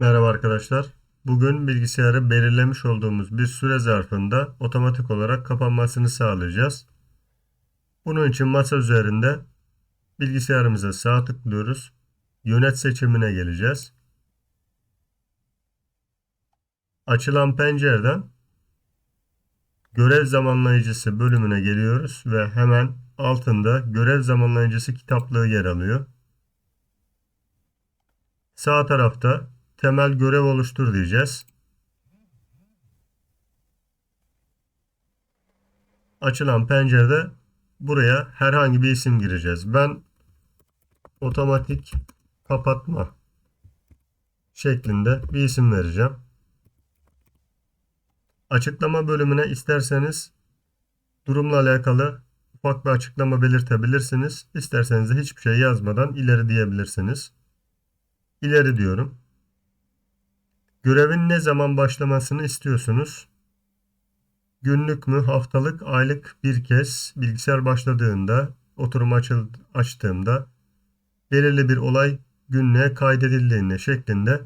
Merhaba arkadaşlar. Bugün bilgisayarı belirlemiş olduğumuz bir süre zarfında otomatik olarak kapanmasını sağlayacağız. Bunun için masa üzerinde bilgisayarımıza sağ tıklıyoruz. Yönet seçimine geleceğiz. Açılan pencereden görev zamanlayıcısı bölümüne geliyoruz ve hemen altında görev zamanlayıcısı kitaplığı yer alıyor. Sağ tarafta temel görev oluştur diyeceğiz. Açılan pencerede buraya herhangi bir isim gireceğiz. Ben otomatik kapatma şeklinde bir isim vereceğim. Açıklama bölümüne isterseniz durumla alakalı ufak bir açıklama belirtebilirsiniz. İsterseniz de hiçbir şey yazmadan ileri diyebilirsiniz. İleri diyorum. Görevin ne zaman başlamasını istiyorsunuz? Günlük mü, haftalık, aylık bir kez bilgisayar başladığında, oturum açıl, açtığımda belirli bir olay günlüğe kaydedildiğinde şeklinde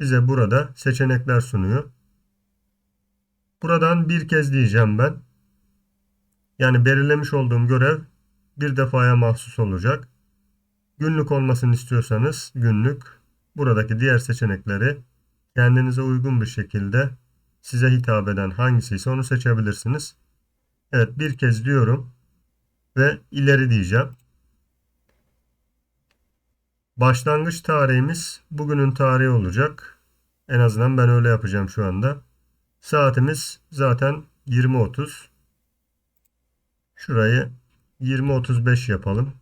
bize burada seçenekler sunuyor. Buradan bir kez diyeceğim ben. Yani belirlemiş olduğum görev bir defaya mahsus olacak. Günlük olmasını istiyorsanız günlük. Buradaki diğer seçenekleri kendinize uygun bir şekilde size hitap eden hangisi ise onu seçebilirsiniz. Evet bir kez diyorum ve ileri diyeceğim. Başlangıç tarihimiz bugünün tarihi olacak. En azından ben öyle yapacağım şu anda. Saatimiz zaten 20.30. Şurayı 20.35 yapalım.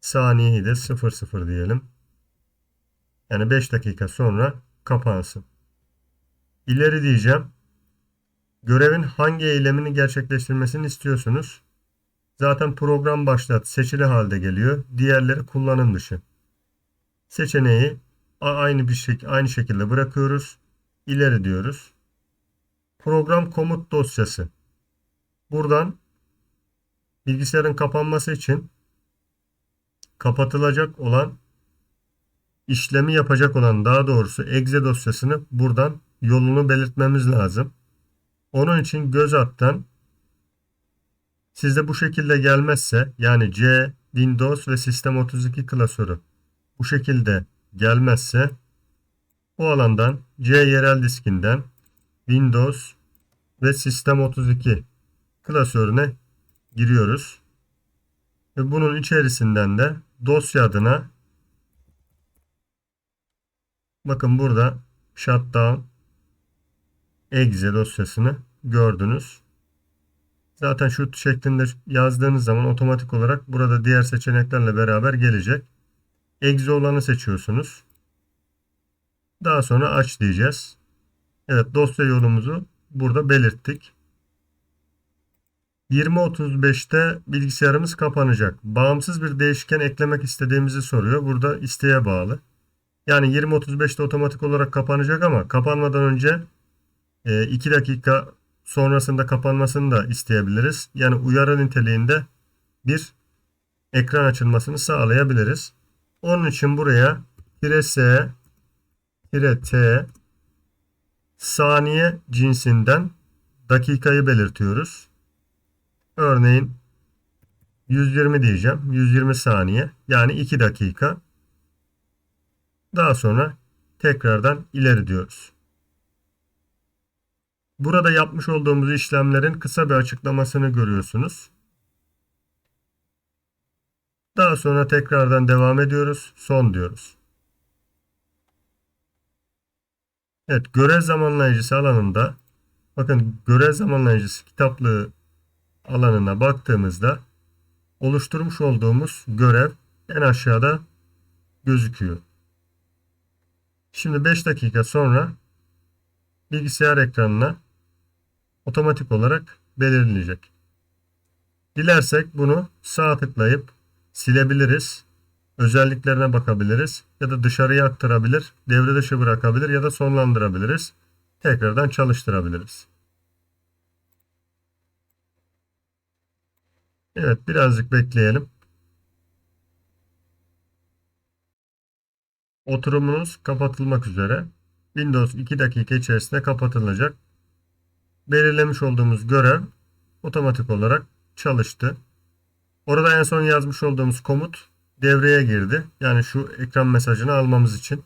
Saniyeyi de 00 diyelim. Yani 5 dakika sonra kapansın. İleri diyeceğim. Görevin hangi eylemini gerçekleştirmesini istiyorsunuz? Zaten program başlat seçili halde geliyor. Diğerleri kullanım dışı. Seçeneği aynı bir şek aynı şekilde bırakıyoruz. İleri diyoruz. Program komut dosyası. Buradan bilgisayarın kapanması için kapatılacak olan işlemi yapacak olan daha doğrusu exe dosyasını buradan yolunu belirtmemiz lazım. Onun için göz alttan sizde bu şekilde gelmezse yani C, Windows ve Sistem 32 klasörü bu şekilde gelmezse o alandan C yerel diskinden Windows ve Sistem 32 klasörüne giriyoruz. Ve bunun içerisinden de dosya adına Bakın burada shutdown exe dosyasını gördünüz. Zaten şu şeklinde yazdığınız zaman otomatik olarak burada diğer seçeneklerle beraber gelecek. Exe olanı seçiyorsunuz. Daha sonra aç diyeceğiz. Evet dosya yolumuzu burada belirttik. 20.35'te bilgisayarımız kapanacak. Bağımsız bir değişken eklemek istediğimizi soruyor. Burada isteğe bağlı. Yani 20.35'te otomatik olarak kapanacak ama kapanmadan önce 2 e, dakika sonrasında kapanmasını da isteyebiliriz. Yani uyarı niteliğinde bir ekran açılmasını sağlayabiliriz. Onun için buraya tire S T saniye cinsinden dakikayı belirtiyoruz. Örneğin 120 diyeceğim. 120 saniye yani 2 dakika. Daha sonra tekrardan ileri diyoruz. Burada yapmış olduğumuz işlemlerin kısa bir açıklamasını görüyorsunuz. Daha sonra tekrardan devam ediyoruz. Son diyoruz. Evet, görev zamanlayıcısı alanında bakın görev zamanlayıcısı kitaplığı alanına baktığımızda oluşturmuş olduğumuz görev en aşağıda gözüküyor. Şimdi 5 dakika sonra bilgisayar ekranına otomatik olarak belirleyecek. Dilersek bunu sağ tıklayıp silebiliriz. Özelliklerine bakabiliriz ya da dışarıya aktarabilir, devre dışı bırakabilir ya da sonlandırabiliriz. Tekrardan çalıştırabiliriz. Evet birazcık bekleyelim. Oturumunuz kapatılmak üzere. Windows 2 dakika içerisinde kapatılacak. Belirlemiş olduğumuz görev otomatik olarak çalıştı. Orada en son yazmış olduğumuz komut devreye girdi. Yani şu ekran mesajını almamız için.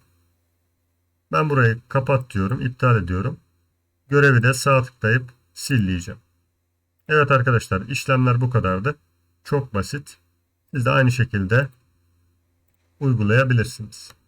Ben burayı kapat diyorum, iptal ediyorum. Görevi de sağ tıklayıp sil. Evet arkadaşlar işlemler bu kadardı. Çok basit. Siz de aynı şekilde uygulayabilirsiniz.